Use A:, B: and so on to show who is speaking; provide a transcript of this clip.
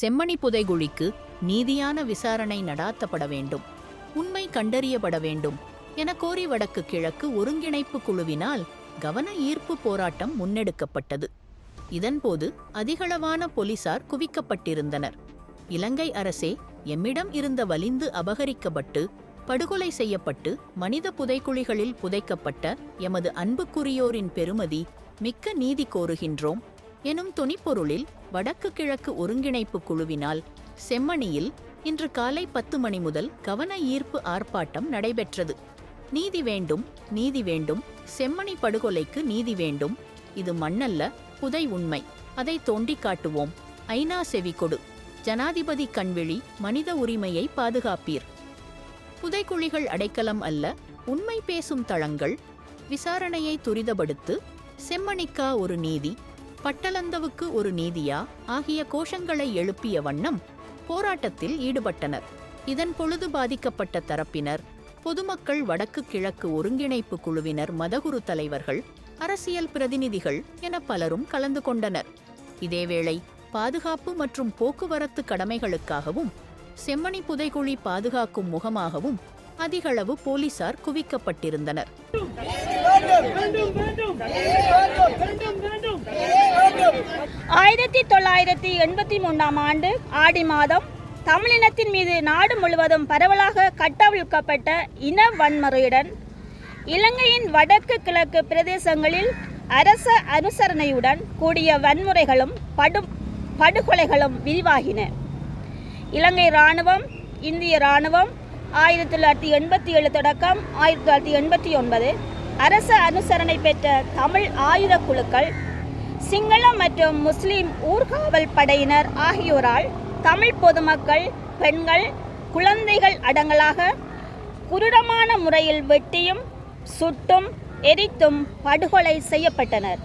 A: செம்மணி புதைகுழிக்கு நீதியான விசாரணை நடாத்தப்பட வேண்டும். உண்மை கண்டறியப்பட வேண்டும் என கோரி வடக்கு கிழக்கு ஒருங்கிணைப்பு குழுவினால் கவன ஈர்ப்பு போராட்டம் முன்னெடுக்கப்பட்டது. இதன்போது அதிகளவான போலீசார் குவிக்கப்பட்டிருந்தனர். இலங்கை அரசே எம்மிடம் இருந்த வலிந்து அபகரிக்கப்பட்டு படுகொலை செய்யப்பட்டு மனித புதைக்குழிகளில் புதைக்கப்பட்ட எமது அன்புக்குரியோரின் பெருமதி மிக்க நீதி கோருகின்றோம். எனும் துணிப்பொருளில் வடக்கு கிழக்கு ஒருங்கிணைப்பு குழுவினால் செம்மணியில் இன்று காலை பத்து மணி முதல் கவன ஈர்ப்பு ஆர்ப்பாட்டம் நடைபெற்றது. நீதி வேண்டும் நீதி வேண்டும் செம்மணி படுகொலைக்கு நீதி வேண்டும் இது மண்ணல்ல புதை உண்மை. அதை தோண்டி காட்டுவோம். ஐநா செவிகொடு ஜனாதிபதி கண்விழி மனித உரிமையை பாதுகாப்பீர். புதைக்குழிகள் அடைக்கலம் அல்ல உண்மை பேசும் தளங்கள். விசாரணையை துரிதப்படுத்து செம்மணிக்கா ஒரு நீதி பட்டலந்தவுக்கு ஒரு நீதியா ஆகிய கோஷங்களை எழுப்பிய வண்ணம் போராட்டத்தில் ஈடுபட்டனர் இதன் பொழுது பாதிக்கப்பட்ட தரப்பினர் பொதுமக்கள் வடக்கு கிழக்கு ஒருங்கிணைப்பு குழுவினர் மதகுரு தலைவர்கள் அரசியல் பிரதிநிதிகள் என பலரும் கலந்து கொண்டனர் இதேவேளை பாதுகாப்பு மற்றும் போக்குவரத்து கடமைகளுக்காகவும் செம்மணி புதைகுழி பாதுகாக்கும் முகமாகவும் அதிகளவு போலீசார் குவிக்கப்பட்டிருந்தனர்
B: ஆயிரத்தி தொள்ளாயிரத்தி எண்பத்தி மூன்றாம் ஆண்டு ஆடி மாதம் தமிழினத்தின் மீது நாடு முழுவதும் பரவலாக கட்டவிழ்க்கப்பட்ட இன வன்முறையுடன் இலங்கையின் வடக்கு கிழக்கு பிரதேசங்களில் அரச அனுசரணையுடன் கூடிய வன்முறைகளும் படு படுகொலைகளும் விரிவாகின. இலங்கை இராணுவம் இந்திய இராணுவம் ஆயிரத்தி தொள்ளாயிரத்தி எண்பத்தி ஏழு தொடக்கம் ஆயிரத்தி தொள்ளாயிரத்தி எண்பத்தி ஒன்பது அரச அனுசரணை பெற்ற தமிழ் ஆயுத குழுக்கள் சிங்கள மற்றும் முஸ்லிம் ஊர்காவல் படையினர் ஆகியோரால் தமிழ் பொதுமக்கள் பெண்கள் குழந்தைகள் அடங்கலாக குருடமான முறையில் வெட்டியும் சுட்டும் எரித்தும் படுகொலை செய்யப்பட்டனர்.